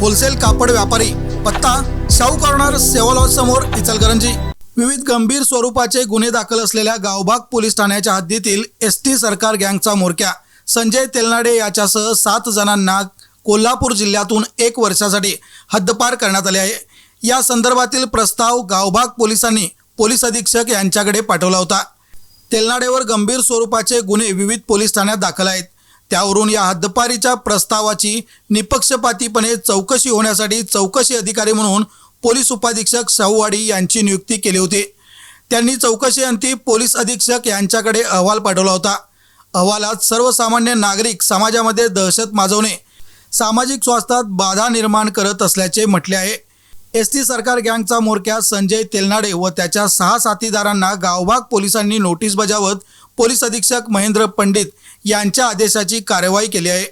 Wholesale कापड व्यापारी पत्ता शाहू कॉर्नर सेवा समोर इचलकरंजी. विविध गंभीर स्वरूपाचे गुन्हे दाखल असलेल्या गावभाग पोलीस ठाण्याच्या हद्दीतील एस टी सरकार गँगचा म्होरक्या. संजय तेलनाडे याच्यासह सात जणांना कोल्हापूर जिल्ह्यातून एक वर्षासाठी हद्दपार करण्यात आले आहे. या संदर्भातील प्रस्ताव गावभाग पोलिसांनी पोलीस अधीक्षक यांच्याकडे पाठवला होता. तेलनाडेवर गंभीर स्वरूपाचे गुन्हे विविध पोलीस ठाण्यात दाखल आहेत. त्यावरून या हद्दपारीच्या प्रस्तावाची निपक्षपातीपणे चौकशी होण्यासाठी चौकशी अधिकारी म्हणून पोलीस उपाधीक्षक शाहूवाडी यांची नियुक्ती केली होती. त्यांनी चौकशी अंती पोलीस अधीक्षक यांच्याकडे अहवाल पाठवला होता. अहवालात सर्वसामान्य नागरिक समाजामध्ये दहशत माजवणे सामाजिक स्वास्थ्यात बाधा निर्माण करत असल्याचे म्हटले आहे. एस टी सरकार गँगचा म्होरक्या संजय तेलनाडे व त्याच्या सहा साथीदारांना गावभाग पोलिसांनी नोटीस बजावत पोलीस अधीक्षक महेंद्र पंडित यांच्या आदेशाची कार्यवाही केली आहे.